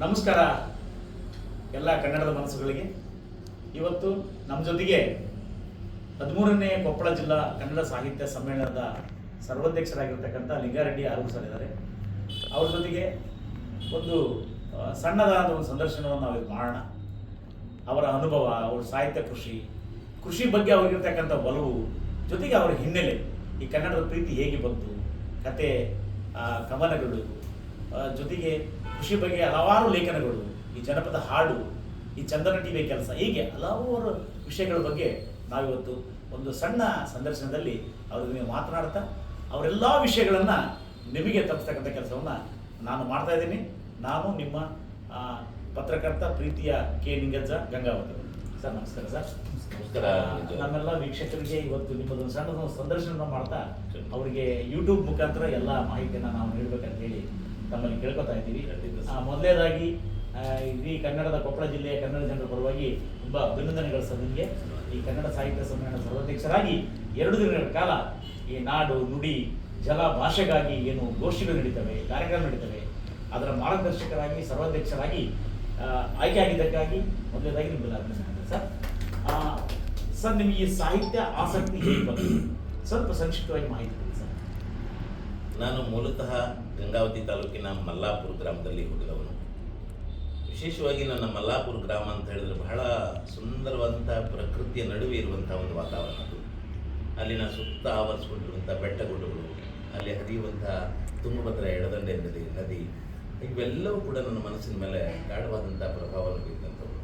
ನಮಸ್ಕಾರ ಎಲ್ಲ ಕನ್ನಡದ ಮನಸ್ಸುಗಳಿಗೆ. ಇವತ್ತು ನಮ್ಮ ಜೊತೆಗೆ ಹದಿಮೂರನೇ ಕೊಪ್ಪಳ ಜಿಲ್ಲಾ ಕನ್ನಡ ಸಾಹಿತ್ಯ ಸಮ್ಮೇಳನದ ಸರ್ವಾಧ್ಯಕ್ಷರಾಗಿರ್ತಕ್ಕಂಥ ಲಿಂಗಾರೆಡ್ಡಿ ಆರು ಸರ್ ಇದ್ದಾರೆ. ಅವ್ರ ಜೊತೆಗೆ ಒಂದು ಸಣ್ಣದಾದ ಒಂದು ಸಂದರ್ಶನವನ್ನು ನಾವು ಮಾಡೋಣ. ಅವರ ಅನುಭವ, ಅವ್ರ ಸಾಹಿತ್ಯ ಕೃಷಿ ಕೃಷಿ ಬಗ್ಗೆ ಅವ್ರಿಗಿರ್ತಕ್ಕಂಥ ಒಲವು, ಜೊತೆಗೆ ಅವರ ಹಿನ್ನೆಲೆ ಈ ಕನ್ನಡದ ಪ್ರೀತಿ ಹೇಗೆ ಬಂತು, ಕತೆ ಕವನಗಳು ಜೊತೆಗೆ ಕೃಷಿ ಬಗ್ಗೆ ಹಲವಾರು ಲೇಖನಗಳು ಈ ಜನಪದ ಹಾಡು ಈ ಚಂದನ ಟಿವಿ ಕೆಲಸ ಹೀಗೆ ಹಲವಾರು ವಿಷಯಗಳ ಬಗ್ಗೆ ನಾವಿವತ್ತು ಒಂದು ಸಣ್ಣ ಸಂದರ್ಶನದಲ್ಲಿ ಅವ್ರ ಜೊತೆ ಮಾತನಾಡ್ತಾ ಅವರೆಲ್ಲ ವಿಷಯಗಳನ್ನು ನಿಮಗೆ ತಪ್ಪಿಸ್ತಕ್ಕಂಥ ಕೆಲಸವನ್ನು ನಾನು ಮಾಡ್ತಾ ಇದ್ದೀನಿ. ನಾನು ನಿಮ್ಮ ಪತ್ರಕರ್ತ ಪ್ರೀತಿಯ ಕೆ ನಿಂಗಜ್ಜ ಗಂಗಾವತಿ. ಸರ್ ನಮಸ್ಕಾರ ಸರ್. ನಮ್ಮೆಲ್ಲ ವೀಕ್ಷಕರಿಗೆ ಇವತ್ತು ನಿಮ್ಮದೊಂದು ಸಣ್ಣ ಸಂದರ್ಶನ ಮಾಡ್ತಾ ಅವರಿಗೆ ಯೂಟ್ಯೂಬ್ ಮುಖಾಂತರ ಎಲ್ಲ ಮಾಹಿತಿಯನ್ನು ನಾವು ನೀಡಬೇಕಂತ ಹೇಳಿ ತಮ್ಮಲ್ಲಿ ಕೇಳ್ಕೊತಾ ಇದ್ದೀವಿ. ಮೊದಲೇದಾಗಿ ಇಡೀ ಕನ್ನಡದ ಕೊಪ್ಪಳ ಜಿಲ್ಲೆಯ ಕನ್ನಡ ಜನರ ಪರವಾಗಿ ತುಂಬ ಅಭಿನಂದನೆಗಳು ಸರ್ ನಿಮಗೆ. ಈ ಕನ್ನಡ ಸಾಹಿತ್ಯ ಸಮ್ಮೇಳನ ಸರ್ವಾಧ್ಯಕ್ಷರಾಗಿ ಎರಡು ದಿನಗಳ ಕಾಲ ಈ ನಾಡು ನುಡಿ ಜಲ ಭಾಷೆಗಾಗಿ ಏನು ಗೋಷ್ಠಿಗಳು ನಡೀತವೆ ಕಾರ್ಯಕ್ರಮ ನಡೀತವೆ. ಅದರ ಮಾರ್ಗದರ್ಶಕರಾಗಿ ಸರ್ವಾಧ್ಯಕ್ಷರಾಗಿ ಆಯ್ಕೆ ಆಗಿದ್ದಕ್ಕಾಗಿ ಮೊದಲನೇದಾಗಿ ನಿಮ್ಮಲ್ಲಿ ಅಭಿನಂದನೆ ಸರ್. ಸರ್ ನಿಮಗೆ ಈ ಸಾಹಿತ್ಯ ಆಸಕ್ತಿ ಹೇಗೆ ಬಂತು? ಸ್ವಲ್ಪ ಸಂಕ್ಷಿಪ್ತವಾಗಿ ಮಾಹಿತಿ ನಾನು ಮೂಲತಃ ಗಂಗಾವತಿ ತಾಲೂಕಿನ ಮಲ್ಲಾಪುರ ಗ್ರಾಮದಲ್ಲಿ ಹುಟ್ಟಿದವನು. ವಿಶೇಷವಾಗಿ ನನ್ನ ಮಲ್ಲಾಪುರ ಗ್ರಾಮ ಅಂತ ಹೇಳಿದ್ರೆ ಬಹಳ ಸುಂದರವಾದಂಥ ಪ್ರಕೃತಿಯ ನಡುವೆ ಇರುವಂಥ ಒಂದು ವಾತಾವರಣ ಅದು. ಅಲ್ಲಿನ ಸುತ್ತ ಆವರಿಸಿಕೊಂಡಿರುವಂಥ ಬೆಟ್ಟಗುಡ್ಡಗಳು, ಅಲ್ಲಿ ಹರಿಯುವಂಥ ತುಂಗಭದ್ರಾ ಎಡದಂಡೆ ನದಿ ನದಿ, ಇವೆಲ್ಲವೂ ಕೂಡ ನನ್ನ ಮನಸ್ಸಿನ ಮೇಲೆ ಗಾಢವಾದಂಥ ಪ್ರಭಾವವನ್ನು ಬೀರಿದಂಥವು.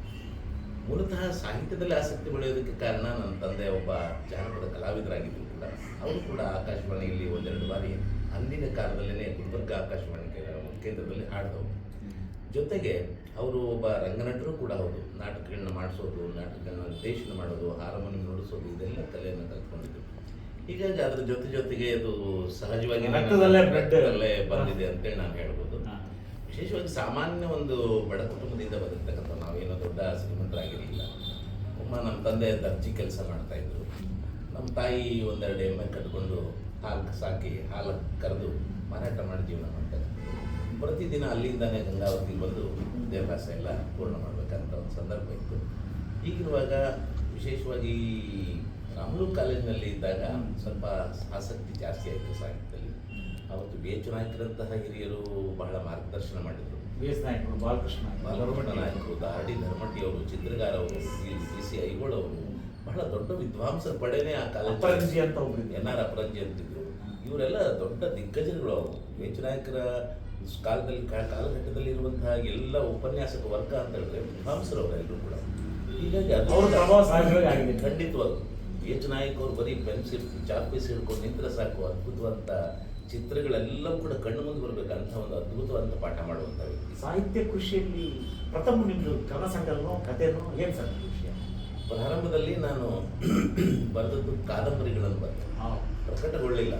ಮೂಲತಃ ಸಾಹಿತ್ಯದಲ್ಲಿ ಆಸಕ್ತಿ ಬೆಳೆಯೋದಕ್ಕೆ ಕಾರಣ ನನ್ನ ತಂದೆ ಒಬ್ಬ ಜಾನಪದ ಕಲಾವಿದರಾಗಿದ್ದರು ಕೂಡ. ಅವರು ಕೂಡ ಆಕಾಶವಾಣಿಯಲ್ಲಿ ಒಂದೆರಡು ಬಾರಿ ಅಂದಿನ ಕಾಲದಲ್ಲೇ ಗುಲ್ಬರ್ಗ ಆಕಾಶವಾಣಿ ಕೇಂದ್ರ- ಕೇಂದ್ರದಲ್ಲಿ ಹಾಡಿದವು ಜೊತೆಗೆ ಅವರು ಒಬ್ಬ ರಂಗನಟರು ಕೂಡ ಹೌದು. ನಾಟಕಗಳನ್ನ ಮಾಡಿಸೋದು ನಾಟಕಗಳನ್ನ ನಿರ್ದೇಶನ ಮಾಡೋದು ಹಾರಮೋನಿಯಂ ನುಡಿಸೋದು ಇದೆಲ್ಲ ಕಲೆಯನ್ನು ಕಲ್ತ್ಕೊಂಡಿದ್ರು ಹೀಗಾಗಿ ಅದ್ರ ಜೊತೆ ಜೊತೆಗೆ ಅದು ಸಹಜವಾಗಿ ರಕ್ತದಲ್ಲೇ ಬಂದಿದೆ ಅಂತೇಳಿ ನಾನು ಹೇಳ್ಬೋದು. ವಿಶೇಷವಾಗಿ ಸಾಮಾನ್ಯ ಒಂದು ಬಡ ಕುಟುಂಬದಿಂದ ಬಂದಿರ್ತಕ್ಕಂಥ ನಾವೇನೋ ದೊಡ್ಡ ಶ್ರೀಮಂತರಾಗಿರಲಿಲ್ಲ. ಅಮ್ಮ ನಮ್ಮ ತಂದೆ ದರ್ಜಿ ಕೆಲಸ ಮಾಡ್ತಾ ಇದ್ರು. ನಮ್ಮ ತಾಯಿ ಒಂದೆರಡು ಎಮ್ಮೆ ಕಟ್ಕೊಂಡು ಹಾಲು ಸಾಕಿ ಹಾಲು ಕರೆದು ಮಾರಾಟ ಮಾಡಿ ಜೀವನ ಮಾಡ್ತಾರೆ. ಪ್ರತಿದಿನ ಅಲ್ಲಿಂದಲೇ ಗಂಗಾವತಿ ಬಂದು ವಿದ್ಯಾಭ್ಯಾಸ ಎಲ್ಲ ಪೂರ್ಣ ಮಾಡಬೇಕಂತ ಒಂದು ಸಂದರ್ಭ ಇತ್ತು. ಹೀಗಿರುವಾಗ ವಿಶೇಷವಾಗಿ ರಾಮೂರು ಕಾಲೇಜಿನಲ್ಲಿ ಇದ್ದಾಗ ಸ್ವಲ್ಪ ಆಸಕ್ತಿ ಜಾಸ್ತಿ ಆಯಿತು ಸಾಹಿತ್ಯದಲ್ಲಿ. ಅವತ್ತು ಬಿ ಎಚ್ ನಾಯಕರಂತಹ ಹಿರಿಯರು ಬಹಳ ಮಾರ್ಗದರ್ಶನ ಮಾಡಿದರು. ಬಿ ಎಸ್ ನಾಯಕರು ಬಾಲಕೃಷ್ಣ ಬಾಲಕೃಷ್ಣ ನಾಯಕರು ದಾಡಿ ಧರ್ಮಟ್ಟಿ ಅವರು ಚಿತ್ರಗಾರ ಅವರು ಸಿ ಸಿ ಐಗೋಳವರು ಬಹಳ ದೊಡ್ಡ ವಿದ್ವಾಂಸರ ಪಡೆನೇ ಆ ಅಪರಂಜಿ ಕಾಲೇಜ್ ಅಂತ ಒಬ್ಬರು ಎನ್ ಆರ್ ಅಪರಂಜಿ ಅಂತಿದ್ರು ಇವರೆಲ್ಲ ದೊಡ್ಡ ದಿಗ್ಗಜರುಗಳು ಅವರು. ವೇಚ ನಾಯಕರ ಕಾಲದಲ್ಲಿ ಕಾಲಘಟ್ಟದಲ್ಲಿ ಇರುವಂತಹ ಎಲ್ಲ ಉಪನ್ಯಾಸಕ ವರ್ಗ ಅಂತ ಹೇಳಿದ್ರೆ ವಿದ್ವಾಂಸರು ಅವರೆಲ್ಲರೂ ಕೂಡ. ಹೀಗಾಗಿ ಅದು ಅವ್ರ ಪ್ರಭಾವ ಸಹಜವಾಗಿ ಆಗಿದೆ. ಎಚ್ ನಾಯಕ್ ಅವರು ಬರೀ ಪೆನ್ಸಿಲ್ ಚಾಕ್ ಪೀಸ್ ಹಿಡ್ಕೊಂಡು ನಿಂತ್ರೆ ಸಾಕು ಅದ್ಭುತವಂತ ಚಿತ್ರಗಳೆಲ್ಲವೂ ಕೂಡ ಕಣ್ಣು ಮುಂದೆ ಬರಬೇಕು ಅಂತ ಒಂದು ಅದ್ಭುತವಂತ ಪಾಠ ಮಾಡುವಂಥ ವ್ಯಕ್ತಿ. ಸಾಹಿತ್ಯ ಕೃಷಿಯಲ್ಲಿ ಪ್ರಥಮ ನಿಮ್ದು ಕವನ ಸಂಕಲನೋ ಕಥೆನೋ ಏನ್ ಸರ್ ವಿಷಯ? ಪ್ರಾರಂಭದಲ್ಲಿ ನಾನು ಬರೆದದ್ದು ಕಾದಂಬರಿಗಳನ್ನು ಬರೆದೆ. ಪ್ರಕಟಗೊಳ್ಳಿಲ್ಲ.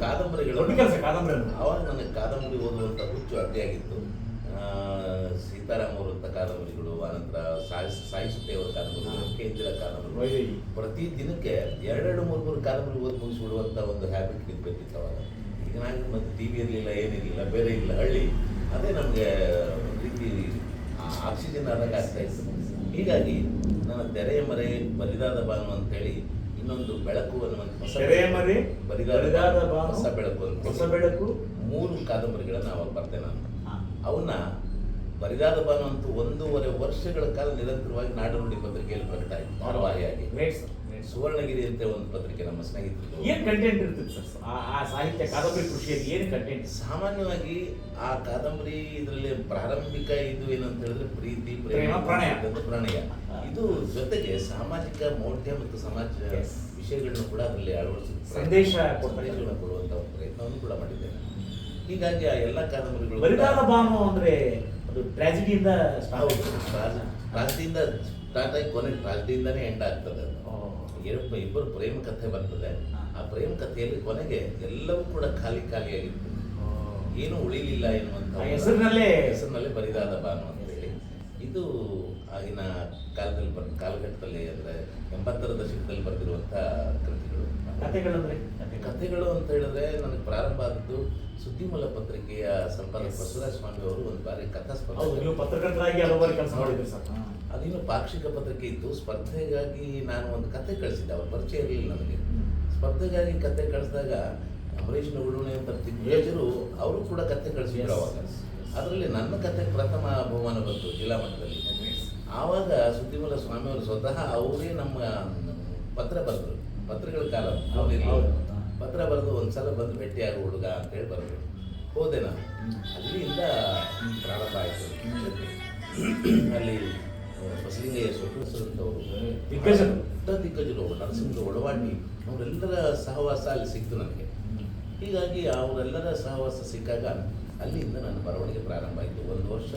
ಕಾದಂಬರಿಗಳು ಕಾದಂಬರಿ. ಅವಾಗ ನನಗೆ ಕಾದಂಬರಿ ಓದುವಂಥ ಹುಚ್ಚು ಅಡ್ಡಿಯಾಗಿತ್ತು ಸೀತಾರಾಮ್ ಅವರಂಥ ಕಾದಂಬರಿಗಳು ಆನಂತರ ಸಾಯಿ ಸಾಯಿಸುತ್ತೆ ಅವರ ಕಾದಂಬರಿಗಳು ಕೇಂದ್ರ ಕಾದಂಬರಿಗಳು. ವೈದೇಹಿ. ಪ್ರತಿ ದಿನಕ್ಕೆ ಎರಡೆರಡು ಮೂರು ಮೂರು ಕಾದಂಬರಿ ಓದಿ ಮುಗಿಸ್ಬಿಡುವಂಥ ಒಂದು ಹ್ಯಾಬಿಟ್ ಬಿದ್ದುಬಿಟ್ಟಿತ್ತು ಅವಾಗ. ಈಗ ನಾನು ಮತ್ತೆ ಟಿ ವಿ ಇರಲಿಲ್ಲ ಏನಿರಲಿಲ್ಲ ಬೇರೆ ಇಲ್ಲ ಹಳ್ಳಿ. ಅದೇ ನಮಗೆ ಒಂದು ರೀತಿ ಆಕ್ಸಿಜನ್ ಆದಾಗ ಆಗ್ತಾ ಇತ್ತು. ಹೀಗಾಗಿ ನನ್ನ ತೆರೆಯ ಮರೆ ಬಲಿದಾದ ಬಾನು ಅಂತೇಳಿ ಇನ್ನೊಂದು ಬೆಳಕು ಅನ್ನುವಂಥ ಹೊಸ ತೆರೆಯ ಮರೆ, ಬಾನು, ಹೊಸ ಬೆಳಕು ಅಂತ ಹೊಸ ಬೆಳಕು. ಮೂರು ಕಾದಂಬರಿಗಳನ್ನ ಅವಾಗ ಬರ್ತೇನೆ ನಾನು. ಅವನ್ನ ಬರಿದಾದ ಬಾನು ಅಂತೂ ಒಂದೂವರೆ ವರ್ಷಗಳ ಕಾಲ ನಿರಂತರವಾಗಿ ನಾಡುನುಡಿ ಪತ್ರಿಕೆಯಲ್ಲಿ ಪ್ರಕಟ ಆಯಿತು ಧಾರಾವಾಹಿಯಾಗಿ ಸುವರ್ಣಗಿರಿ ಅಂತ ಒಂದು ಪತ್ರಿಕೆ ನಮ್ಮ ಸ್ನೇಹಿತರು ಏನ್ ಕಂಟೆಂಟ್ ಇರ್ತದೆ ಸರ್ ಆ ಸಾಹಿತ್ಯ ಕಾದಂಬರಿ ಕೃಷಿಯಲ್ಲಿ ಏನು ಕಂಟೆಂಟ್ ಸಾಮಾನ್ಯವಾಗಿ ಆ ಕಾದಂಬರಿ ಇದರಲ್ಲಿ ಪ್ರಾರಂಭಿಕ ಇದು ಏನಂತ ಹೇಳಿದ್ರೆ ಪ್ರೀತಿ ಪ್ರೇಮ, ಪ್ರಣಯ. ಪ್ರಣಯ. ಇದು ಜೊತೆಗೆ ಸಾಮಾಜಿಕ ಮೌಢ್ಯ ಮತ್ತು ಸಮಾಜ. ವಿಷಯಗಳನ್ನು ಕೂಡ ಅದರಲ್ಲಿ ಅಳವಡಿಸಿ ಸಂದೇಶ ಸಂದೇಶಗಳನ್ನು ಒಂದು ಪ್ರಯತ್ನವನ್ನು ಕೂಡ ಮಾಡಿದ್ದೇನೆ. ಹೀಗಾಗಿ ಆ ಎಲ್ಲ ಕಾದಂಬರಿಗಳು ಬರಿದಾದ ಭಾವ ಬಾನು ಅಂದ್ರೆ ಅದು ಟ್ರಾಜಿಡಿಯಿಂದ ಸ್ಟಾರ್ಟ್ ಹೌದು. ಟ್ರಾಜ್- ಟ್ರಾಜಿಡಿಯಿಂದ ಸ್ಟಾರ್ಟ್ ಆಗಿ ಕೊನೆ ಟ್ರಾಜಿಡಿಯಿಂದಾನೇ ಎಂಡ್ ಆಗ್ತದೆ ಅದು. ಎರಡು ಇಬ್ಬರು ಪ್ರೇಮ ಕಥೆ ಬರ್ತದೆ. ಆ ಪ್ರೇಮ ಕಥೆಯಲ್ಲಿ ಕೊನೆಗೆ ಎಲ್ಲವೂ ಕೂಡ ಖಾಲಿ ಖಾಲಿಯಾಗಿತ್ತು ಏನು ಉಳಿಲಿಲ್ಲ ಎನ್ನುವಂತ ಆ ಹೆಸರಿನಲ್ಲೇ- ಹೆಸರಿನಲ್ಲೇ ಬರಿದಾದ ಬಾನು ಅಂತ ಹೇಳಿ. ಇದು ಆಗಿನ ಕಾಲದಲ್ಲಿ ಬರ್ ಕಾಲಘಟ್ಟದಲ್ಲಿ ಅಂದರೆ ಎಂಬತ್ತರ ದಶಕದಲ್ಲಿ ಬರೆದಿರುವಂಥ ಕೃತಿಗಳು. ಕಥೆಗಳು. ಅಂತ ಹೇಳಿದ್ರೆ ನನಗೆ ಪ್ರಾರಂಭ ಆದದ್ದು ಸುದ್ದಿಮೂಲ ಪತ್ರಿಕೆಯ ಸಂಪಾದಕ ಬಸವರಾಜ ಸ್ವಾಮಿ ಅವರು ಒಂದು ಬಾರಿ ಕಥಾ ಸ್ಪರ್ಧೆ ಪತ್ರಕರ್ತರಾಗಿ ಹಲವಾರು ಕೆಲಸ ಮಾಡಿದ್ರು ಸರ್. ಅದಿನ್ನು ಪಾಕ್ಷಿಕ ಪತ್ರಿಕೆ ಇತ್ತು. ಸ್ಪರ್ಧೆಗಾಗಿ ನಾನು ಒಂದು ಕತೆ ಕಳಿಸಿದ್ದೆ. ಅವ್ರ ಪರಿಚಯ ಇರಲಿಲ್ಲ ನನಗೆ. ಸ್ಪರ್ಧೆಗಾಗಿ ಕತೆ ಕಳಿಸಿದಾಗ ಅಂಬರೀಷ್ ಉಳುಣೆ ಅಂತ ದಿಗ್ಗಜರು ಅವರು ಕೂಡ ಕತೆ ಕಳಿಸಿದ್ರು ಅವಾಗ. ಅದರಲ್ಲಿ ನನ್ನ ಕತೆ ಪ್ರಥಮ ಬಹುಮಾನ ಬಂತು ಜಿಲ್ಲಾ ಮಟ್ಟದಲ್ಲಿ. ಆವಾಗ ಸುದ್ದಿಮೂಲ ಸ್ವಾಮಿಯವರು ಸ್ವತಃ ಅವರೇ ನಮ್ಮ ಪತ್ರ ಬರೆದ್ರು. ಪತ್ರಗಳ ಕಾಲ. ಪತ್ರ ಬರೆದು ಒಂದ್ಸಲ ಬಂದು ಭೇಟಿಯಾಗ ಹುಡುಗ ಅಂತೇಳಿ ಬರೆದ್ರು. ಹೋದೆ ನಾನು. ಅಲ್ಲಿಂದ ಪ್ರಾರಂಭ ಆಯಿತು. ಅಲ್ಲಿ ಬಸಲಿಂಗಯ್ಯ ಸೊಟ್ಟುಸರಂತವರು ದಿಗ್ಗಜರು. ದೊಡ್ಡ ದಿಗ್ಗಜರು ನರಸಿಂಹ ಒಡವಾಟಿ ಅವರೆಲ್ಲರ ಸಹವಾಸ ಅಲ್ಲಿ ಸಿಕ್ತು ನನಗೆ. ಹೀಗಾಗಿ ಅವರೆಲ್ಲರ ಸಹವಾಸ ಸಿಕ್ಕಾಗ ಅಲ್ಲಿಂದ ನನ್ನ ಬರವಣಿಗೆ ಪ್ರಾರಂಭ ಆಯಿತು. ಒಂದು ವರ್ಷ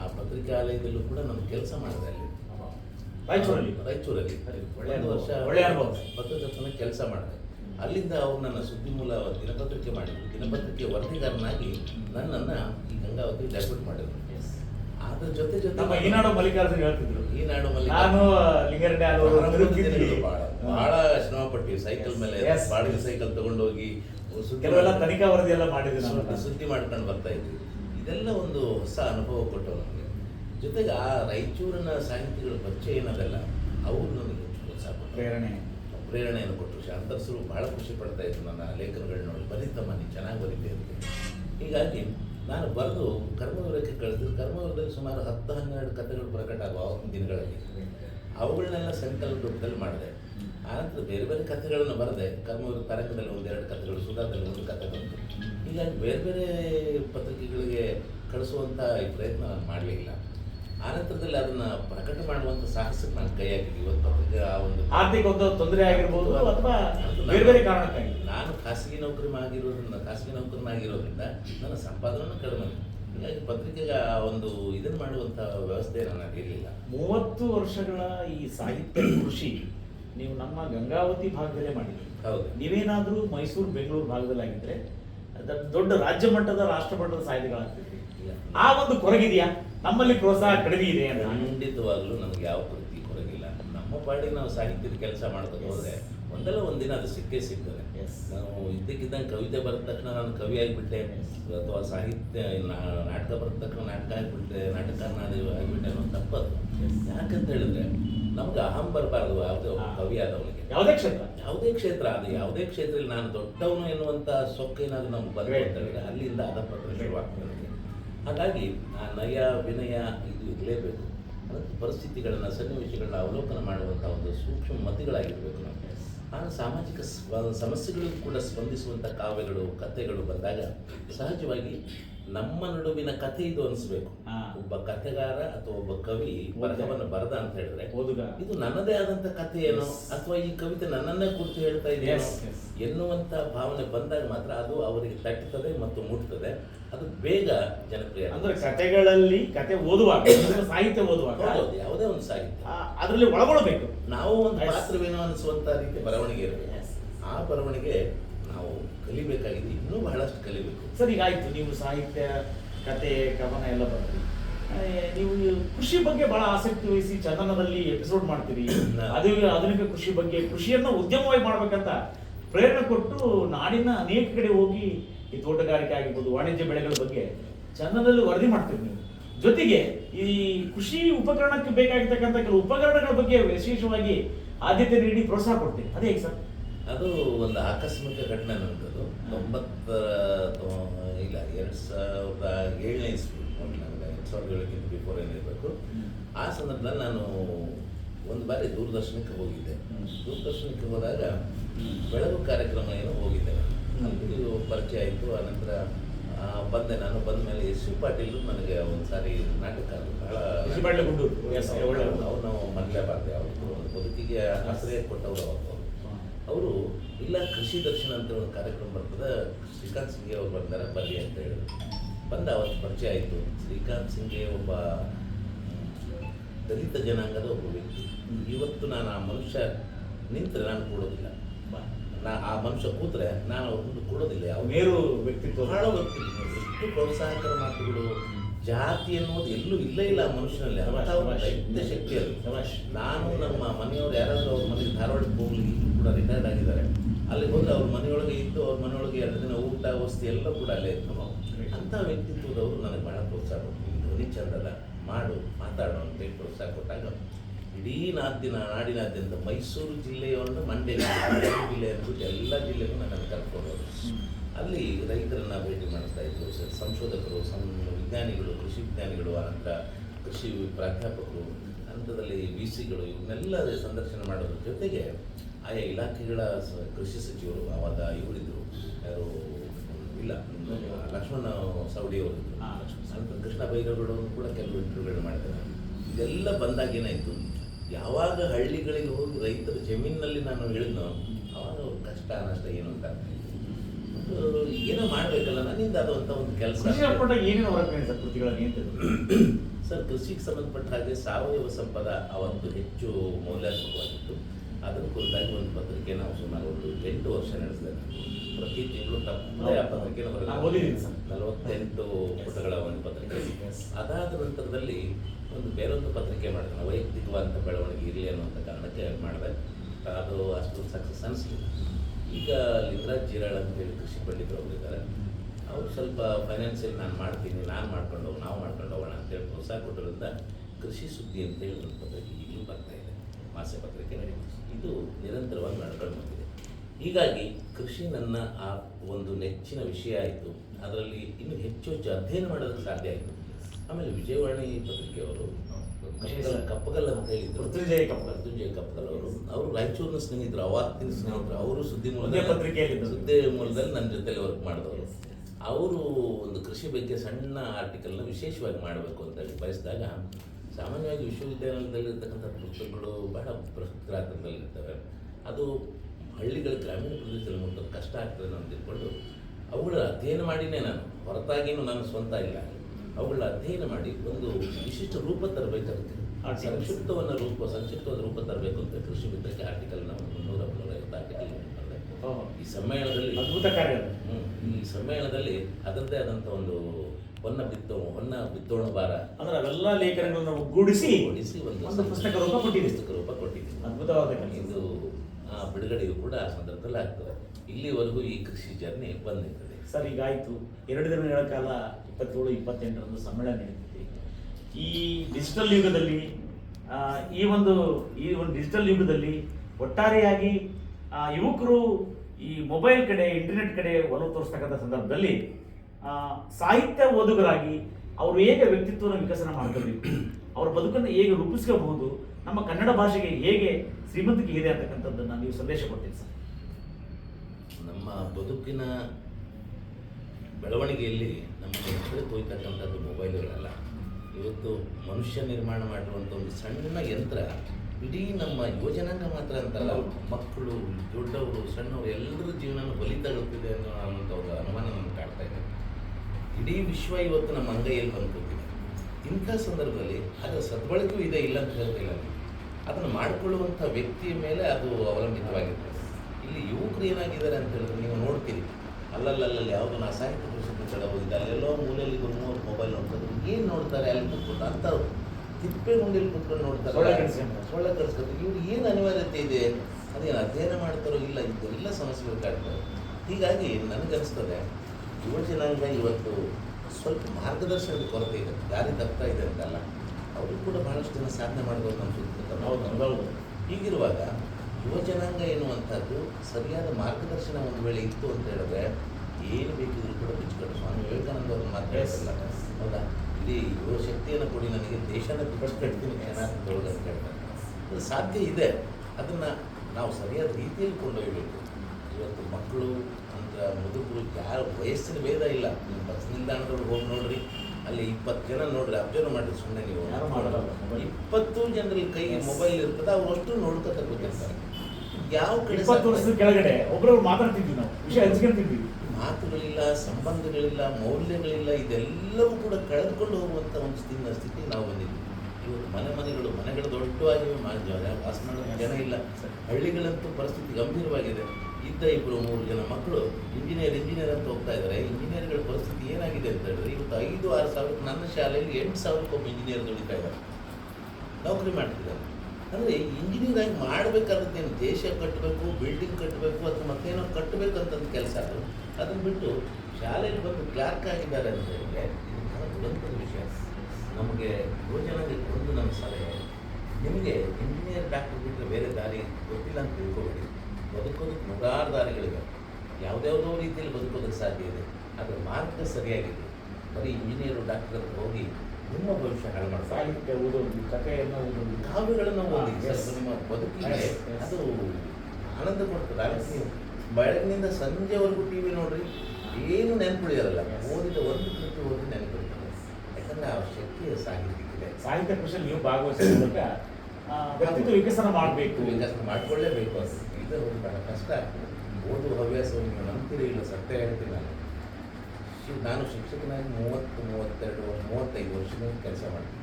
ಆ ಪತ್ರಿಕಾಲಯದಲ್ಲೂ ಕೂಡ ನಾನು ಕೆಲಸ ಮಾಡಿದೆ ಅಲ್ಲಿ. ರಾಯಚೂರಲ್ಲಿ? ರಾಯಚೂರಲ್ಲಿ. ಒಳ್ಳೆಯ ವರ್ಷ ಒಳ್ಳೆಯ. ಪತ್ರಕರ್ತನ ಕೆಲಸ ಮಾಡಿದೆ. ಅಲ್ಲಿಂದ ಅವರು ನನ್ನ ಸುದ್ದಿಮೂಲ ದಿನಪತ್ರಿಕೆ ಮಾಡಿದ್ರು. ದಿನಪತ್ರಿಕೆ ವರದಿಗಾರನಾಗಿ ನನ್ನನ್ನು ಈ ಗಂಗಾವತಿ ಡೆಪ್ಯೂಟ್ ಮಾಡಿದ್ರು. ಅದ್ರ ಜೊತೆ ಜೊತೆ ನಮ್ಮ ಈನಾಡು ಮಲ್ಲಿಕಾರ್ಜುನ್ ಹೇಳ್ತಿದ್ರು. ಈನಾಡು ನಾನು ಲಿಂಗರೆಡ್ಡಿ ದಿನಗಳು ಬಹಳ ಬಹಳ ಶ್ರಮ ಪಟ್ಟಿವಿ ಸೈಕಲ್ ಮೇಲೆ. ಬಾಡಿಗೆ ಸೈಕಲ್ ತಗೊಂಡೋಗಿ ಕೆಲವೆಲ್ಲ ತನಿಖಾ ವರದಿ ಎಲ್ಲ ಮಾಡಿದ್ವಿ ನಾನು ಸುದ್ದಿ- ಮಾಡ್ಕೊಂಡು ಬರ್ತಾ ಇದ್ವಿ. ಇದೆಲ್ಲ ಒಂದು ಹೊಸ ಅನುಭವ ಕೊಟ್ಟು ನಮಗೆ. ಜೊತೆಗೆ ಆ ರಾಯಚೂರಿನ ಸಾಹಿತಿಗಳ ಪರಿಚಯ ಏನದಲ್ಲ ಅವರು ನನಗೆ ಪ್ರೋತ್ಸಾಹ ಪ್ರೇರಣೆ. ಪ್ರೇರಣೆಯನ್ನು ಕೊಟ್ಟರು. ಶಾಂತರ್ಸರು ಬಹಳ ಖುಷಿ ಪಡ್ತಾ ಇದ್ರು ನನ್ನ ಲೇಖನಗಳನ್ನ ನೋಡಿ. ಬರೀತಮ್ಮ ನೀನು ಚೆನ್ನಾಗಿ ಬಂದಿದೆ ಈಗ ಹೀಗಾಗಿ ನಾನು ಬರೆದು ಕರ್ಮವೀರಕ್ಕೆ ಕಳಿಸಿದ್ರು ಕರ್ಮವೀರದಲ್ಲಿ ಸುಮಾರು ಹತ್ತು ಹನ್ನೆರಡು ಕಥೆಗಳು ಪ್ರಕಟ ಆಗುವ ಆವತ್ತಿನ ದಿನಗಳಲ್ಲಿ. ಅವುಗಳನ್ನೆಲ್ಲ ಸಂಕಲ್ಪ ರೂಪದಲ್ಲಿ ಮಾಡಿದೆ. ಆನಂತರ ಬೇರೆ ಬೇರೆ ಕಥೆಗಳನ್ನು ಬರೆದೆ. ಕರ್ಮವೀರ ತರಂಗದಲ್ಲಿ ಒಂದೆರಡು ಕಥೆಗಳು ಸುಧಾದಲ್ಲಿ ಒಂದು ಕಥೆ ಬಂತು. ಹೀಗಾಗಿ ಬೇರೆ ಬೇರೆ ಪತ್ರಿಕೆಗಳಿಗೆ ಕಳಿಸುವಂಥ ಈ ಪ್ರಯತ್ನ ನಾನು ಮಾಡಲಿಲ್ಲ ಆನಂತರದಲ್ಲಿ ಅದನ್ನು ಪ್ರಕಟ ಮಾಡುವಂಥ ಸಾಹಸಕ್ಕೆ ನಾನು ಕೈ ಇವತ್ತು ಪತ್ರಿಕೆ ಆ ಒಂದು ಆರ್ಥಿಕ ಒಂದು ತೊಂದರೆ ಆಗಿರ್ಬೋದು ಅಥವಾ ಬೇರೆ ಬೇರೆ ಕಾರಣಕ್ಕಾಗಿ? ನಾನು ಖಾಸಗಿ ನೌಕರಿ ಆಗಿರೋದ್ರಿಂದ ಖಾಸಗಿ ನೌಕರನಾಗಿರೋದ್ರಿಂದ ನನ್ನ ಸಂಪಾದನೆ ಕಡಿಮೆ. ಹೀಗಾಗಿ ಪತ್ರಿಕೆಗೆ ಆ ಒಂದು ಇದನ್ನು ಮಾಡುವಂಥ ವ್ಯವಸ್ಥೆ ನನಗಿರಲಿಲ್ಲ ಮೂವತ್ತು ವರ್ಷಗಳ ಈ ಸಾಹಿತ್ಯ ಕೃಷಿ ನೀವು ನಮ್ಮ ಗಂಗಾವತಿ ಭಾಗದಲ್ಲೇ ಮಾಡಿದ್ರಿ. ಹೌದು. ನೀವೇನಾದರೂ ಮೈಸೂರು ಬೆಂಗಳೂರು ಭಾಗದಲ್ಲಿ ಆಗಿದ್ರೆ ದೊಡ್ಡ ರಾಜ್ಯ ಮಟ್ಟದ ರಾಷ್ಟ್ರ ಮಟ್ಟದ ಸಾಹಿತ್ಯಗಳಾಗ್ತಿದ್ರಿ. ಆ ಒಂದು ಕೊರಗಿದೆಯಾ? ನಮ್ಮಲ್ಲಿ ಪ್ರೋತ್ಸಾಹ ಕಡಿಮೆ ಇದೆ ಅಂತ. ಖಂಡಿತವಾಗ್ಲೂ ನಮ್ಗೆ ಯಾವ ಕೃತಿ ಕೊರಗಿಲ್ಲ. ನಮ್ಮ ಪಾಡಿಗೆ ನಾವು ಸಾಹಿತ್ಯದ ಕೆಲಸ ಮಾಡ್ಕೊಂಡು ಹೋದ್ರೆ ಒಂದಲ್ಲ ಒಂದಿನ ಅದು ಸಿಕ್ಕೇ ಸಿಗ್ತದೆ. ನಾವು ಇದ್ದಕ್ಕಿದ್ದಂಗೆ ಕವಿತೆ ಬರೆದ ತಕ್ಷಣ ನಾನು ಕವಿ ಆಗಿಬಿಟ್ಟೆ. ಅಥವಾ ಸಾಹಿತ್ಯ ನಾಟಕ ಬರೆದ ತಕ್ಷಣ ನಾಟಕ ಆಗಿಬಿಟ್ಟೆ ನಾಟಕನ ಆಗಿಬಿಟ್ಟೆ ಅನ್ನೋ ತಪ್ಪದು. ಯಾಕಂತ ಹೇಳಿದ್ರೆ ನಮ್ಗೆ ಅಹಂ ಬರಬಾರ್ದು ಅದು ಹಾ. ಕವಿ ಆದವನಿಗೆ. ಯಾವುದೇ ಕ್ಷೇತ್ರ. ಯಾವುದೇ ಕ್ಷೇತ್ರ ಅದು ಯಾವುದೇ ಕ್ಷೇತ್ರದಲ್ಲಿ ನಾನು ದೊಡ್ಡವನು ಎನ್ನುವಂಥ ಸೊಕ್ಕೇನಾದ್ರು ನಮ್ಗೆ ಹೇಳಿದ್ರೆ ಅಲ್ಲಿಂದ ಅಧಪತ್ರ ಶುರುವಾಗ್ತದೆ ನನಗೆ ಹಾಗಾಗಿ ಆ ನಯ ವಿನಯ ಇದು ಇರಲೇಬೇಕು. ಅದಕ್ಕೆ ಪರಿಸ್ಥಿತಿಗಳನ್ನು ಸನ್ನಿವೇಶಗಳನ್ನ ಅವಲೋಕನ ಮಾಡುವಂಥ ಒಂದು ಸೂಕ್ಷ್ಮ ಮತಿಗಳಾಗಿರಬೇಕು ನಾವು ಆ ಸಾಮಾಜಿಕ ಸಮಸ್ಯೆಗಳಿಗೂ ಕೂಡ ಸ್ಪಂದಿಸುವಂಥ ಕಾವ್ಯಗಳು ಕಥೆಗಳು ಬಂದಾಗ ಸಹಜವಾಗಿ ನಮ್ಮ ನಡುವಿನ ಕಥೆ ಇದು ಅನಿಸ್ಬೇಕು. ಒಬ್ಬ ಕಥೆಗಾರ ಅಥವಾ ಒಬ್ಬ ಕವಿ ಬರಹವನ್ನು ಬರದ ಅಂತ ಹೇಳಿದ್ರೆ ಇದು ನನ್ನದೇ ಆದಂತ ಕಥೆ ಏನೋ ಅಥವಾ ಈ ಕವಿತೆ ನನ್ನನ್ನೇ ಕುರಿತು ಹೇಳ್ತಾ ಇದೆ. ಎನ್ನುವಂತ ಭಾವನೆ ಬಂದಾಗ ಮಾತ್ರ ಅದು ಅವರಿಗೆ ತಟ್ಟುತ್ತದೆ ಮತ್ತು ಮುಟ್ತದೆ. ಅದು ಬೇಗ ಜನಪ್ರಿಯ. ಅಂದ್ರೆ ಕತೆಗಳಲ್ಲಿ ಕತೆ ಓದುವಾಗ ಸಾಹಿತ್ಯ ಓದುವಾಗ. ಯಾವುದೇ ಒಂದು ಸಾಹಿತ್ಯ. ಅದರಲ್ಲಿ ಒಳಗೊಳ್ಳಬೇಕು ನಾವು ಒಂದು. ಪಾತ್ರವೇನೋ ಅನಿಸುವಂತ ರೀತಿ ಬರವಣಿಗೆ ಇರಬೇಕು ಆ ಬರವಣಿಗೆ ನಾವು ಕಲಿಬೇಕಾಗಿದೆ ಇನ್ನೂ ಬಹಳಷ್ಟು ಕಲಿಬೇಕು. ಸರ್ ಈಗ ಆಯ್ತು. ನೀವು ಸಾಹಿತ್ಯ ಕತೆ ಕವನ ಎಲ್ಲ ಬರ್ತೀವಿ ನೀವು ಕೃಷಿ ಬಗ್ಗೆ ಬಹಳ ಆಸಕ್ತಿ ವಹಿಸಿ ಚಂದನದಲ್ಲಿ ಎಪಿಸೋಡ್ ಮಾಡ್ತೀರಿ. ಅದು ಆಧುನಿಕ ಕೃಷಿ ಬಗ್ಗೆ ಕೃಷಿಯನ್ನ ಉದ್ಯಮವಾಗಿ ಮಾಡ್ಬೇಕಂತ ಪ್ರೇರಣೆ ಕೊಟ್ಟು ನಾಡಿನ ಅನೇಕ ಕಡೆ ಹೋಗಿ ಈ ತೋಟಗಾರಿಕೆ ಆಗಿರ್ಬೋದು ವಾಣಿಜ್ಯ ಬೆಳೆಗಳ ಬಗ್ಗೆ ಚಂದನದಲ್ಲಿ ವರದಿ ಮಾಡ್ತೀರಿ ನೀವು. ಜೊತೆಗೆ ಈ ಕೃಷಿ ಉಪಕರಣಕ್ಕೆ ಬೇಕಾಗಿರ್ತಕ್ಕಂಥ ಕೆಲವು ಉಪಕರಣಗಳ ಬಗ್ಗೆ ವಿಶೇಷವಾಗಿ ಆದ್ಯತೆ ನೀಡಿ ಪ್ರೋತ್ಸಾಹ ಕೊಡ್ತೀರಿ. ಅದೇ ಸರ್? ಅದು ಒಂದು ಆಕಸ್ಮಿಕ ಘಟನೆ ನನ್ನದು ತೊಂಬತ್ತರ ಇಲ್ಲ ಎರಡು ಸಾವಿರದ ಏಳನೇ ಇಸ್ವಿ ಎರಡು ಸಾವಿರದ ಏಳಕ್ಕಿಂತ ಬಿಫೋರ್ ಏನಿರಬೇಕು ಆ ಸಂದರ್ಭದಲ್ಲಿ ನಾನು ಒಂದು ಬಾರಿ ದೂರದರ್ಶನಕ್ಕೆ ಹೋಗಿದ್ದೆ. ದೂರದರ್ಶನಕ್ಕೆ ಹೋದಾಗ ಬೆಳಗು ಕಾರ್ಯಕ್ರಮ ಏನೋ ಹೋಗಿದ್ದೆ. ಅಲ್ಲಿ ಪರಿಚಯ ಆಯಿತು. ಆನಂತರ ಬಂದೆ ನಾನು. ಬಂದ ಮೇಲೆ ಎಸ್ ವಿ ಪಾಟೀಲ್ ನನಗೆ ಒಂದು ಸಾರಿ ನಾಟಕ ಅದು ಬಹಳ ಅವ್ರು. ನಾವು ಮರಲೇಬಾರ್ದು ಅವರು ಬದುಕಿಗೆ ಆಶ್ರಯ ಕೊಟ್ಟವರು ಅವರು. ಅವರು ಇಲ್ಲ ಕೃಷಿ ದರ್ಶನ ಅಂತ ಒಂದು ಕಾರ್ಯಕ್ರಮ ಬರ್ತದೆ. ಶ್ರೀಕಾಂತ್ ಸಿಂಗೆ ಅವ್ರು ಬರ್ತಾರೆ ಬರ್ರಿ ಅಂತ ಹೇಳಿದ್ರು. ಬಂದ ಅವತ್ತು ಪರಿಚಯ ಆಯಿತು. ಶ್ರೀಕಾಂತ್ ಸಿಂಗೆ ಒಬ್ಬ ದಲಿತ ಜನಾಂಗದ ಒಬ್ಬ ವ್ಯಕ್ತಿ. ಇವತ್ತು ನಾನು ಆ ಮನುಷ್ಯ ನಿಂತರೆ ನಾನು ಕೊಡೋದಿಲ್ಲ. ನಾ ಆ ಮನುಷ್ಯ ಕೂತ್ರೆ ನಾನು ಅವ್ರ ಮುಂದೆ ಕೊಡೋದಿಲ್ಲ ಯಾವ ಮೇರು ವ್ಯಕ್ತಿತ್ವ. ಬಹಳ ವ್ಯಕ್ತಿ ಎಷ್ಟು ಪ್ರೋತ್ಸಾಹಕರ ಮಾತುಗಳು. ಜಾತಿ ಅನ್ನೋದು ಎಲ್ಲೂ ಇಲ್ಲ ಇಲ್ಲ ಆ ಮನುಷ್ಯನಲ್ಲಿ. ಅಂತ ದೈತ್ಯ ಶಕ್ತಿ ಅದು. ನಾನು ನಮ್ಮ ಮನೆಯವರು ಯಾರಾದರೂ ಅವ್ರ ಮನೆಗೆ ಧಾರವಾಡಕ್ಕೆ ಹೋಗಲಿ ಇಲ್ಲಿ ಕೂಡ ರಿಟೈರ್ಡ್ ಆಗಿದ್ದಾರೆ. ಅಲ್ಲಿಗೆ ಹೋದ್ರೆ ಅವ್ರ ಮನೆಯೊಳಗೆ ಇದ್ದು ಅವ್ರ ಮನೆಯೊಳಗೆ ಎರಡು ದಿನ ಊಟ ವಸ್ತಿ ಎಲ್ಲ ಕೂಡ ಅಲ್ಲೇ ಇತ್ತು ಅಂಥ ವ್ಯಕ್ತಿತ್ವದವರು ನನಗೆ ಬಹಳ ಪ್ರೋತ್ಸಾಹ ಕೊಟ್ಟು ನಿನ್ ಧ್ವನಿ ಚಂದದ ಮಾಡು ಮಾತಾಡು ಅಂತೇಳಿ ಪ್ರೋತ್ಸಾಹ ಕೊಟ್ಟಾಗ ಇಡೀ ನಾದಿನ ನಾಡಿನಾದ್ಯಂತ ಮೈಸೂರು ಜಿಲ್ಲೆಯನ್ನು ಮಂಡ್ಯ ಜಿಲ್ಲೆ ಜಿಲ್ಲೆ ಅಂದ್ಬಿಟ್ಟು ಎಲ್ಲ ಜಿಲ್ಲೆಗೂ ನನ್ನನ್ನು ಕರ್ಕೊಂಡು. ಅಲ್ಲಿ ರೈತರನ್ನ ಭೇಟಿ ಮಾಡ್ತಾ ಇದ್ರು. ಸರ್ ಸಂಶೋಧಕರು ಸಂ ವಿಜ್ಞಾನಿಗಳು ಕೃಷಿ ವಿಜ್ಞಾನಿಗಳು ಅನಂತರ ಕೃಷಿ ಪ್ರಾಧ್ಯಾಪಕರು ಹಂತದಲ್ಲಿ ಬಿ ಸಿಗಳು ಇವನ್ನೆಲ್ಲ ಸಂದರ್ಶನ ಮಾಡೋದ್ರ ಜೊತೆಗೆ ಆಯಾ ಇಲಾಖೆಗಳ ಸ- ಕೃಷಿ ಸಚಿವರು ಆವಾಗ ಇವರಿದ್ದರು ಯಾರು ಇಲ್ಲ ಲಕ್ಷ್ಮಣ ಸವಡಿಯವರು ಕೃಷ್ಣ ಬೈರೇಗೌಡರು ಕೂಡ ಕೆಲವು ಇಂಟರ್ವ್ಯೂಗಳು ಮಾಡಿದ್ದಾರೆ. ಇದೆಲ್ಲ ಬಂದಾಗ ಏನಾಯಿತು? ಯಾವಾಗ ಹಳ್ಳಿಗಳಿಗೆ ಹೋಗಿ ರೈತರ ಜಮೀನಿನಲ್ಲಿ ನಾನು ಹೇಳಿದ್ನೋ ಅವಾಗ ಅವ್ರ ಕಷ್ಟ ಅನ್ನಷ್ಟ ಏನು ಅಂತ ಏನೋ ಮಾಡಬೇಕಲ್ಲ ನನ್ನಿಂದ ಅದು ಅಂತ ಒಂದು ಕೆಲಸ ಸರ್ ಕೃಷಿಗೆ ಸಂಬಂಧಪಟ್ಟ ಹಾಗೆ ಸಾವಯವ ಸಂಪದ ಅವತ್ತು ಹೆಚ್ಚು ಮೌಲ್ಯಾತ್ಮಕವಾಗಿತ್ತು ಅದರ ಕುರಿತಾಗಿ ಒಂದು ಪತ್ರಿಕೆ ನಾವು ಸುಮಾರು ಒಂದು ಎಂಟು ವರ್ಷ ನಡೆಸಿದೆ. ಪ್ರತಿ ತಿಂಗಳು ತಪ್ಪದೇ ಆ ಪತ್ರಿಕೆ. ನಲವತ್ತೆಂಟು ಪುಟಗಳ ಒಂದು ಪತ್ರಿಕೆ. ಅದಾದ ನಂತರದಲ್ಲಿ ಒಂದು ಬೇರೊಂದು ಪತ್ರಿಕೆ ಮಾಡಿದೆ ನಾವು ವೈಯಕ್ತಿಕವಾದಂಥ ಬೆಳವಣಿಗೆ ಇರಲಿ ಅನ್ನುವಂಥ ಕಾರಣಕ್ಕೆ ಮಾಡಿದೆ. ಅದು ಅಷ್ಟು ಸಕ್ಸಸ್ ಅನಿಸ್ಲಿಲ್ಲ. ಈಗ ಲಿಂಗರಾಜ್ ಜೀರಾಳ್ ಅಂತೇಳಿ ಕೃಷಿ ಪಂಡಿತರು ಹೋಗಿದ್ದಾರೆ ಅವರು ಸ್ವಲ್ಪ ಫೈನಾನ್ಸಿಯಲ್ ನಾನು ಮಾಡ್ತೀನಿ, ನಾನು ಮಾಡ್ಕೊಂಡು ನಾವು ಮಾಡ್ಕೊಂಡು ಹೋಗೋಣ ಅಂತೇಳಿ ಪ್ರೋತ್ಸಾಹ ಕೊಟ್ಟರಿಂದ ಕೃಷಿ ಸುದ್ದಿ ಅಂತೇಳಿ ಒಂದು ಪತ್ರಿಕೆ ಈಗಲೂ ಬರ್ತಾ ಇದೆ. ಮಾಸ್ಯ ಪತ್ರಿಕೆ ಇದು ನಿರಂತರವಾಗಿ ನಡ್ಕೊಂಡು ಬಂದಿದೆ ಹೀಗಾಗಿ ಕೃಷಿ ನನ್ನ ಆ ಒಂದು ನೆಚ್ಚಿನ ವಿಷಯ ಆಯಿತು. ಅದರಲ್ಲಿ ಇನ್ನೂ ಹೆಚ್ಚು ಹೆಚ್ಚು ಅಧ್ಯಯನ ಮಾಡೋದಕ್ಕೆ ಸಾಧ್ಯ ಆಯಿತು. ಆಮೇಲೆ ವಿಜಯವಾಣಿ ಪತ್ರಿಕೆಯವರು ಕಪ್ಪಗಲ್ ಕಪ್ಪಗಲ್ಲ ಅಂತ ಹೇಳಿದ್ರು ಮೃತ್ಯುಂಜಯ. ಮೃತ್ಯುಂಜಯ ಕಪ್ಪಗಲ್ ಅವರು. ಅವರು ರಾಯಚೂರಿನ ಸ್ನೇಹಿತರು ಅವತ್ತಿನ ಸ್ನೇಹಿತರು. ಅವರು ಸುದ್ದಿ ಒಂದೇ ಪತ್ರಿಕೆಯಲ್ಲಿ ಸುದ್ದಿ ಮೂಲದಲ್ಲಿ ನನ್ನ ಜೊತೆಲಿ ವರ್ಕ್ ಮಾಡಿದವರು. ಅವರು ಒಂದು ಕೃಷಿ ಬಗ್ಗೆ ಸಣ್ಣ ಆರ್ಟಿಕಲ್ನ ವಿಶೇಷವಾಗಿ ಮಾಡಬೇಕು ಅಂತ ಹೇಳಿ ಬಯಸಿದಾಗ ಸಾಮಾನ್ಯವಾಗಿ ವಿಶ್ವವಿದ್ಯಾಲಯದಲ್ಲಿರ್ತಕ್ಕಂಥ ಪುಸ್ತಕಗಳು ಬಹಳ ಬೃಹತ್ ಗಾತ್ರದಲ್ಲಿರ್ತವೆ ಅದು ಹಳ್ಳಿಗಳ ಗ್ರಾಮೀಣ ಪ್ರದೇಶದಲ್ಲಿ ಮುಟ್ಟೋದು ಕಷ್ಟ ಆಗ್ತದೆ ಅಂತ ತಿಳ್ಕೊಂಡು ಅವುಗಳ ಅಧ್ಯಯನ ಮಾಡಿನೇ ನಾನು. ಹೊರತಾಗಿನೂ ನಾನು ಸ್ವಂತ ಇಲ್ಲ. ಅವುಗಳ ಅಧ್ಯಯನ ಮಾಡಿ ಒಂದು ವಿಶಿಷ್ಟ ರೂಪ ತರಬೇಕಾಗುತ್ತೆ. ಆ ಸಂಕ್ಷಿಪ್ತವನ್ನು ರೂಪ ಸಂಕ್ಷಿಪ್ತವಾದ ರೂಪ ತರಬೇಕು ಅಂತ ಕೃಷಿ ಮಿತ್ರಕ್ಕೆ ಆರ್ಟಿಕಲ್ ನಾವು ಮುನ್ನೂರ ಮುನ್ನೂರೈವತ್ತು ಆರ್ಟಿಕಲ್ ಮಾಡಿದೆ ಓಹ್. ಈ ಸಮ್ಮೇಳನದಲ್ಲಿ ಅದ್ಭುತ ಕಾರ್ಯ. ಈ ಸಮ್ಮೇಳನದಲ್ಲಿ ಅದರದ್ದೇ ಆದಂಥ ಒಂದು ಹೊನ್ನ ಬಿತ್ತೋ ಹೊನ್ನ ಬಿತ್ತೋಣ ಬಾರ ಅಂದ್ರೆ ಅವೆಲ್ಲ ಲೇಖನಗಳನ್ನು ಒಗ್ಗೂಡಿಸಿ ಓಡಿಸಿ ಒಂದು ಪುಸ್ತಕ ರೂಪ ಕೊಟ್ಟಿದೆ. ಪುಸ್ತಕ ರೂಪ ಕೊಟ್ಟಿದೆ. ಅದ್ಭುತವಾದ. ಇದು ಆ ಬಿಡುಗಡೆಯು ಕೂಡ ಆ ಸಂದರ್ಭದಲ್ಲಿ ಆಗ್ತದೆ. ಇಲ್ಲಿವರೆಗೂ ಈ ಕೃಷಿ ಜರ್ನಿ ಬಂದಿರ್ತದೆ ಸರ್ ಈಗಾಯಿತು ಎರಡು ದಿನಗಳ ಕಾಲ ಇಪ್ಪತ್ತೇಳು, ಇಪ್ಪತ್ತೆಂಟರಂದು ಸಮ್ಮೇಳನ ನಡೆದಿದೆ ಈ ಡಿಜಿಟಲ್ ಯುಗದಲ್ಲಿ ಈ ಒಂದು ಈ ಒಂದು ಡಿಜಿಟಲ್ ಯುಗದಲ್ಲಿ ಒಟ್ಟಾರೆಯಾಗಿ ಯುವಕರು ಈ ಮೊಬೈಲ್ ಕಡೆ ಇಂಟರ್ನೆಟ್ ಕಡೆ ಒಲವು ತೋರಿಸ್ತಕ್ಕಂಥ ಸಂದರ್ಭದಲ್ಲಿ ಸಾಹಿತ್ಯ ಓದುಗರಾಗಿ ಅವರು ಹೇಗೆ ವ್ಯಕ್ತಿತ್ವವನ್ನು ವಿಕಸನ ಮಾಡ್ಕೋಬೇಕು ಅವರ ಬದುಕನ್ನು ಹೇಗೆ ರೂಪಿಸ್ಕೋಬಹುದು, ನಮ್ಮ ಕನ್ನಡ ಭಾಷೆಗೆ ಹೇಗೆ ಶ್ರೀಮಂತಿಕೆ ಇದೆ ಅಂತಕ್ಕಂಥದ್ದನ್ನು ನೀವು ಸಂದೇಶ ಕೊಡ್ತೀನಿ ಸರ್. ನಮ್ಮ ಬದುಕಿನ ಬೆಳವಣಿಗೆಯಲ್ಲಿ ನಮ್ಮ ಎಷ್ಟೇ ಹೋಯ್ತಕ್ಕಂಥದ್ದು ಮೊಬೈಲ್ಗಳಲ್ಲ. ಇವತ್ತು ಮನುಷ್ಯ ನಿರ್ಮಾಣ ಮಾಡಿರುವಂಥ ಒಂದು ಸಣ್ಣ ಯಂತ್ರ ಇಡೀ ನಮ್ಮ ಯುವಜನಾಂಗ ಮಾತ್ರ ಅಂತಲ್ಲ, ಮಕ್ಕಳು, ದೊಡ್ಡವರು, ಸಣ್ಣವರು ಎಲ್ಲರ ಜೀವನ ಬಲಿ ತಗೊಳ್ತಿದೆ ಅನ್ನೋ ಒಂದು ಅನುಮಾನ ನಮ್ಗೆ ಕಾಡ್ತಾ ಇದೆ. ಇಡೀ ವಿಶ್ವ ಇವತ್ತು ನಮ್ಮ ಅಂಗೈಯಲ್ಲಿ ಬಂದು ಕೂತಿದೆ ಇಂಥ ಸಂದರ್ಭದಲ್ಲಿ ಅದರ ಸದ್ಬಳಕೆಯೂ ಇದೆ, ಇಲ್ಲ ಅಂತ ಹೇಳ್ತಿಲ್ಲ ನಾನು. ಅದನ್ನು ಮಾಡಿಕೊಳ್ಳುವಂಥ ವ್ಯಕ್ತಿಯ ಮೇಲೆ ಅದು ಅವಲಂಬಿತವಾಗಿರ್ತದೆ. ಇಲ್ಲಿ ಯುವಕರು ಏನಾಗಿದ್ದಾರೆ ಅಂತ ಹೇಳಿದ್ರೆ ನೀವು ನೋಡ್ತೀರಿ. ಅಲ್ಲಲ್ಲಲ್ಲಿ ಯಾವುದು ನಾ ಸಾಹಿತ್ಯ ಪರಿಷತ್ ಕಡೆ ಹೋಗಿದ್ದೆ. ಅಲ್ಲೆಲ್ಲೋ ಮೂಲೆಯಲ್ಲಿ ಮೂವತ್ತು ಮೊಬೈಲ್ ನೋಡ್ತಾರೆ. ಏನು ನೋಡ್ತಾರೆ ಅಲ್ಲಿ ಕೂತ್ಕೊಂಡು? ಅಂಥವ್ರು. ತಿಪ್ಪೆ ಗುಂಡಿಯಲ್ಲಿ ಕೂತ್ಕೊಂಡು ನೋಡ್ತಾರೆ. ಸೊಳ್ಳೆ ಕಳಿಸ್ಕೊಂಡು ಇವ್ರು ಏನು ಅನಿವಾರ್ಯತೆ ಇದೆ? ಅದೇನು ಅಧ್ಯಯನ ಮಾಡ್ತಾರೋ ಇಲ್ಲ ಇದೆಲ್ಲ ಸಮಸ್ಯೆಗಳು ಕಾಡ್ತಾರೆ ಹೀಗಾಗಿ ನನಗನ್ನಿಸ್ತದೆ ಯುವ ಜನಾಂಗ ಇವತ್ತು ಸ್ವಲ್ಪ ಮಾರ್ಗದರ್ಶನದ ಕೊರತೆ ಇದೆ. ದಾರಿ ತಪ್ತಾ ಇದೆ ಅಂತಲ್ಲ. ಅವರು ಕೂಡ ಬಹಳಷ್ಟು ಜನ ಸಾಧನೆ ಮಾಡ್ಬೋದು ಹೌದು ಸುತ್ತಮುತ್ತ ಹೌದು ಹೌದು ಹೀಗಿರುವಾಗ ಯುವ ಜನಾಂಗ ಎನ್ನುವಂಥದ್ದು ಸರಿಯಾದ ಮಾರ್ಗದರ್ಶನ ಒಂದು ವೇಳೆ ಇತ್ತು ಅಂತ ಹೇಳಿದ್ರೆ ಏನು ಬೇಕಿದ್ರು ಕೂಡ ಬಿಚ್ಚಿಕೊಂಡು ಸ್ವಾಮಿ ವಿವೇಕಾನಂದ ಅವ್ರನ್ನ ಮಾತಾಡಿಲ್ಲ ಹೌದಾ? ಇಲ್ಲಿ ಯುವ ಶಕ್ತಿಯನ್ನು ಕೊಡಿ ನನಗೆ ದೇಶನ ಬಿಚ್ಚಿಕೊಡ್ತೀನಿ ಜನಾಂಗದೊಳಗೆ ಅಂತ ಹೇಳ್ತಾರೆ ಅದು ಸಾಧ್ಯ ಇದೆ. ಅದನ್ನು ನಾವು ಸರಿಯಾದ ರೀತಿಯಲ್ಲಿ ಕೊಂಡೊಯ್ಯಬೇಕು. ಇವತ್ತು ಮಕ್ಕಳು ಅಂತ ಮುದುಕರು ಯಾರು ವಯಸ್ಸಿನ ಭೇದ ಇಲ್ಲ. ನೀವು ಬಸ್ ನಿಲ್ದಾಣದೊಳಗೆ ಹೋಗಿ ನೋಡ್ರಿ. ಅಲ್ಲಿ ಇಪ್ಪತ್ತು ಜನ ನೋಡ್ರಿ ಅಬ್ಸರ್ವ್ ಮಾಡಿ ಸುಮ್ಮನೆ ನೀವು. ಯಾರು ಮಾಡಲ್ಲ mobile. ಇಪ್ಪತ್ತು ಜನರಲ್ಲಿ ಕೈಗೆ ಮೊಬೈಲ್ ಇರ್ತದೆ ಅವರಷ್ಟು ಅಷ್ಟು ನೋಡ್ಕೊತ ಕೂತಿರ್ತಾರೆ. ಯಾವ ಕಡೆ ಇಪ್ಪತ್ತು ವರ್ಷದ ಕೆಳಗಡೆ ಒಬ್ಬರೊಬ್ರು ಮಾತಾಡ್ತಿದ್ವಿ ನಾವು ವಿಷಯ ಹಂಚ್ಕೊಂತಿದ್ವಿ. ಮಾತುಗಳಿಲ್ಲ ಸಂಬಂಧಗಳಿಲ್ಲ ಮೌಲ್ಯಗಳಿಲ್ಲ ಇದೆಲ್ಲವೂ ಕೂಡ ಕಳೆದುಕೊಂಡು ಹೋಗುವಂಥ ಒಂದು ಸ್ಥಿತಿ ಸ್ಥಿತಿ ನಾವು ಬಂದಿದ್ವಿ. ಇವತ್ತು ಮನೆ ಮನೆಗಳು ಮನೆಗಳು ದೊಡ್ಡವಾಗಿವೆ ಮಾ- ಜನ- ಇಲ್ಲ. ಹಳ್ಳಿಗಳಂತೂ ಪರಿಸ್ಥಿತಿ ಗಂಭೀರವಾಗಿದೆ. ಇದ್ದ ಇಬ್ಬರು ಮೂರು ಜನ ಮಕ್ಕಳು ಇಂಜಿನಿಯರ್ ಇಂಜಿನಿಯರ್ ಅಂತ ಹೋಗ್ತಾ ಇದ್ದಾರೆ. ಇಂಜಿನಿಯರ್ಗಳ ಪರಿಸ್ಥಿತಿ ಏನಾಗಿದೆ ಅಂತ ಹೇಳಿದ್ರೆ ಇವತ್ತು ಐದು ಆರು ಸಾವಿರಕ್ಕೆ ನನ್ನ ಶಾಲೆಯಲ್ಲಿ ಎಂಟು ಸಾವಿರಕ್ಕೊಮ್ಮೆ ಇಂಜಿನಿಯರ್ ದುಡಿತಾ ಇದ್ದಾರೆ. ನೌಕರಿ ಮಾಡ್ತಿದ್ದಾರೆ. ಅಂದರೆ ಇಂಜಿನಿಯರ್ ಆಗಿ ಮಾಡಬೇಕಾದಂತೇನು ದೇಶ ಕಟ್ಟಬೇಕು ಬಿಲ್ಡಿಂಗ್ ಕಟ್ಟಬೇಕು ಅಥವಾ ಮತ್ತೇನೋ ಕಟ್ಟಬೇಕಂತಂದು ಕೆಲಸ ಅದು. ಅದನ್ನು ಬಿಟ್ಟು ಶಾಲೆಯಲ್ಲಿ ಬಂದು ಕ್ಲಾರ್ಕ್ ಆಗಿದ್ದಾರೆ ಅಂತ ಹೇಳಿದ್ರೆ, ಇದು ಬಹಳ ದುರಂತದ ವಿಷಯ. ನಮಗೆ ಯೋಜನೆಗೆ ಒಂದು ನಮ್ಮ ಸಲಹೆ ನಿಮಗೆ ಇಂಜಿನಿಯರ್ ಡಾಕ್ಟರ್ ಬಿಟ್ಟರೆ ಬೇರೆ ದಾರಿ ಗೊತ್ತಿಲ್ಲ ಅಂತ ತಿಳ್ಕೊಬೇಡಿ. ಬದುಕೋದಕ್ಕೆ ನೂರಾರು ದಾರಿಗಳಿವೆ. ಯಾವುದ್ಯಾವುದೋ ರೀತಿಯಲ್ಲಿ ಬದುಕೋದಕ್ಕೆ ಸಾಧ್ಯ ಇದೆ. ಅದರ ಮಾರ್ಗ ಸರಿಯಾಗಿದೆ. ಬರೀ ಇಂಜಿನಿಯರು ಡಾಕ್ಟರ್ ಹೋಗಿ ನಿಮ್ಮ ಭವಿಷ್ಯ ಸಾಹಿತ್ಯ ಓದೋದು ಕಥೆಯನ್ನು ಓದೋದು ಕಾವ್ಯಗಳನ್ನು ಓದಿ. ನಿಮ್ಮ ಬದುಕಿಗೆ. ಅದು ಆನಂದ ಕೊಡ್ತದೆ. ಅದಕ್ಕೆ ನೀವು ಬೆಳಗಿನಿಂದ ಸಂಜೆವರೆಗೂ ಟಿ ವಿ ನೋಡ್ರಿ ಏನು ನೆನಪುಳಿಯೋಲ್ಲ ಓದಿದ ಒಂದು ಕೃತಿ ಓದಿ ನೆನಪಿರ್ತದೆ ಯಾಕಂದ್ರೆ ಆ ಶಕ್ತಿಯ ಸಾಹಿತ್ಯಕ್ಕಿದೆ. ಸಾಹಿತ್ಯ ಕೃಷಿಯಲ್ಲಿ ನೀವು ಭಾಗವಹಿಸಿದ ಮೂಲಕ ವ್ಯಕ್ತಿತ್ವ ವಿಕಸನ ಮಾಡಬೇಕು. ವಿಕಸನ ಮಾಡ್ಕೊಳ್ಳೇಬೇಕು ಅದು ಇದು ಒಂದು ಬಹಳ ಕಷ್ಟ ಓದುವ ಹವ್ಯಾಸವನ್ನು ನೀವು ನಂಬ್ತೀರಿ ಇಲ್ಲ ಸತ್ಯ ಹೇಳ್ತೀನಿ ನಾನು. ಶಿ- ನಾನು ಶಿಕ್ಷಕನಾಗಿ ಮೂವತ್ತು ಮೂವತ್ತೆರಡು ವರ್ಷ ಮೂವತ್ತೈದು ವರ್ಷದಿಂದ ಕೆಲಸ ಮಾಡ್ತೀನಿ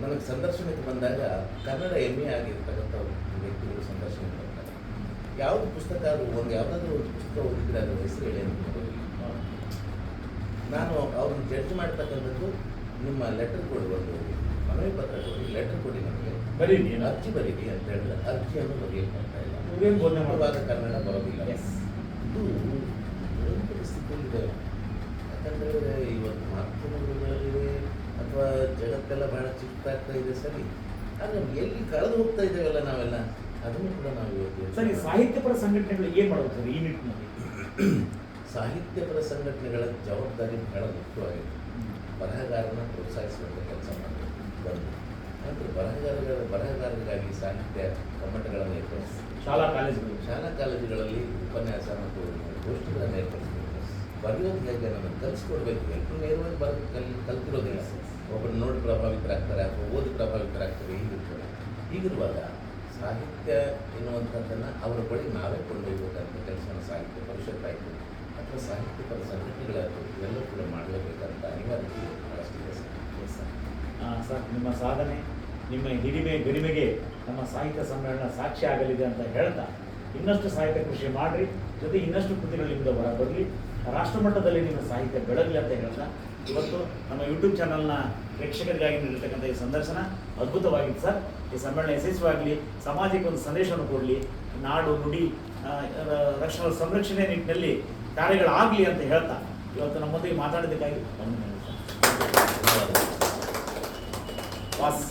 ನನಗೆ ಸಂದರ್ಶನಕ್ಕೆ ಬಂದಾಗ ಕನ್ನಡ ಎಂ ಎ ಆಗಿರ್ತಕ್ಕಂಥ ವ್ಯಕ್ತಿಗಳು ಸಂದರ್ಶನಕ್ಕೆ ಬರ್ತಾರೆ ಯಾವುದು ಪುಸ್ತಕ ಅದು ಒಂದು ಯಾವುದಾದ್ರೂ ಒಂದು ಪುಸ್ತಕ ಓದಿದ್ರೆ ಅದರ ಹೆಸರು ಹೇಳಿ ಅಂತ. ನಾನು ಅವ್ರನ್ನ ಜಡ್ಜ್ ಮಾಡ್ತಕ್ಕಂಥದ್ದು ನಿಮ್ಮ ಲೆಟರ್ ಕೊಡಿ ಒಂದು ಮನವಿ ಪತ್ರ ಕೊಡಿ ಲೆಟರ್ ಕೊಡಿ ನನಗೆ ಬರೀರಿ? ಅರ್ಜಿ ಬರೀರಿ ಅಂತ ಹೇಳಿದ್ರೆ ಅರ್ಜಿಯನ್ನು ಬರೆಯಕ್ಕೆ ಬರ್ತಾ ಇಲ್ಲ? ಕನ್ನಡ ಬರೋದಿಲ್ಲ. ಇದು ಸ್ಥಿತಿಯಲ್ಲಿದೆ ಯಾಕಂದರೆ ಇವತ್ತು ಮಾಧ್ಯಮಗಳಲ್ಲಿ ಅಥವಾ ಜಗತ್ತೆಲ್ಲ ಬಹಳ ಚಿಕ್ಕದಾಗ್ತಾ ಇದೆ ಸರಿ. ಆದರೆ ಎಲ್ಲಿ ಕಳೆದು ಹೋಗ್ತಾ ಇದ್ದೇವಲ್ಲ ನಾವೆಲ್ಲ? ಅದನ್ನು ಕೂಡ ನಾವು ಇವತ್ತು ಸರಿ ಮಾಡ್ಬೇಕು. ಸಾಹಿತ್ಯಪರ ಸಂಘಟನೆಗಳು ಏನು ಮಾಡೋದು ಸರ್ ಈ ನಿಟ್ಟಿನಲ್ಲಿ? ಸಾಹಿತ್ಯಪರ ಸಂಘಟನೆಗಳ ಜವಾಬ್ದಾರಿ ಬಹಳ ಮುಖ್ಯವಾಗಿದೆ. ಬರಹಗಾರನ ಪ್ರೋತ್ಸಾಹಿಸುವಂಥ ಕೆಲಸ ಮಾಡಬೇಕು. ಬಂದು. ಅಂದರೆ ಬರಹಗಾರರ ಬರಹಗಾರರಿಗಾಗಿ ಸಾಹಿತ್ಯ ಕಮ್ಮಟಗಳನ್ನು ಏರ್ಪಡಿಸಿ ಶಾಲಾ ಕಾಲೇಜುಗಳು. ಶಾಲಾ ಕಾಲೇಜುಗಳಲ್ಲಿ ಉಪನ್ಯಾಸ ಮತ್ತು ಗೋಷ್ಠಿಗಳನ್ನು ಏರ್ಪಡಿಸಬೇಕು. ಬರೆಯೋದು ಹೇಗೆ ನಮಗೆ ಕಲಿಸ್ಕೊಡ್ಬೇಕು. ಎಲ್ಲರೂ ನೇರವಾಗಿ ಬರ, ಕಲ್, ಕಲ್ತಿರೋದಿಲ್ಲ. ಒಬ್ಬರು ನೋಡಿ ಪ್ರಭಾವಿತರಾಗ್ತಾರೆ ಅಥವಾ ಓದಿ ಪ್ರಭಾವಿತರಾಗ್ತಾರೆ ಹೀಗಿರ್ತಾರೆ. ಹೀಗಿರುವಾಗ ಸಾಹಿತ್ಯ ಎನ್ನುವಂಥದ್ದನ್ನು ಅವರ ಬಳಿ ನಾವೇ ಕೊಂಡೊಯ್ಯಬೇಕಂತ ಕೆಲಸವನ್ನು ಸಾಹಿತ್ಯ ಪರಿಷತ್ ಆಯಿತು, ಅಥವಾ ಸಾಹಿತ್ಯಪರ ಸಂಘಟನೆಗಳಾಯಿತು, ಇವೆಲ್ಲ ಕೂಡ ಮಾಡಲೇಬೇಕಂತ ಅನಿವಾರ್ಯತೆ ಬಹಳಷ್ಟಿದೆ ಸರ್. ನಿಮ್ಮ ಸಾಧನೆ, ನಿಮ್ಮ ಹಿರಿಮೆ, ಗರಿಮೆಗೆ ನಮ್ಮ ಸಾಹಿತ್ಯ ಸಮ್ಮೇಳನ ಸಾಕ್ಷಿ ಆಗಲಿದೆ ಅಂತ ಹೇಳ್ತಾ ಇನ್ನಷ್ಟು ಸಾಹಿತ್ಯ ಕೃಷಿ ಮಾಡಿರಿ, ಜೊತೆ ಇನ್ನಷ್ಟು ಕೃತಿಗಳಿಂದ ಬರಲಿ ರಾಷ್ಟ್ರ ಮಟ್ಟದಲ್ಲಿ ನಿಮ್ಮ ಸಾಹಿತ್ಯ ಬೆಳಗಲಿ ಅಂತ ಹೇಳ್ತಾ ಇವತ್ತು ನಮ್ಮ ಯೂಟ್ಯೂಬ್ ಚಾನಲ್ನ ಪ್ರೇಕ್ಷಕರಿಗಾಗಿ ನೀಡಿರ್ತಕ್ಕಂಥ ಈ ಸಂದರ್ಶನ ಅದ್ಭುತವಾಗಿತ್ತು ಸರ್. ಈ ಸಮ್ಮೇಳನ ಯಶಸ್ವಿಯಾಗಲಿ ಸಮಾಜಕ್ಕೆ ಒಂದು ಸಂದೇಶವನ್ನು ಕೊಡಲಿ ನಾಡು ನುಡಿ ರಕ್ಷಣ ರಕ್ಷಣಾ ಸಂರಕ್ಷಣೆ ನಿಟ್ಟಿನಲ್ಲಿ ಕಾರ್ಯಗಳಾಗಲಿ ಅಂತ ಹೇಳ್ತಾ ಇವತ್ತು ನಮ್ಮೊಂದಿಗೆ ಮಾತಾಡೋದಕ್ಕಾಗಿ ವಾಸ್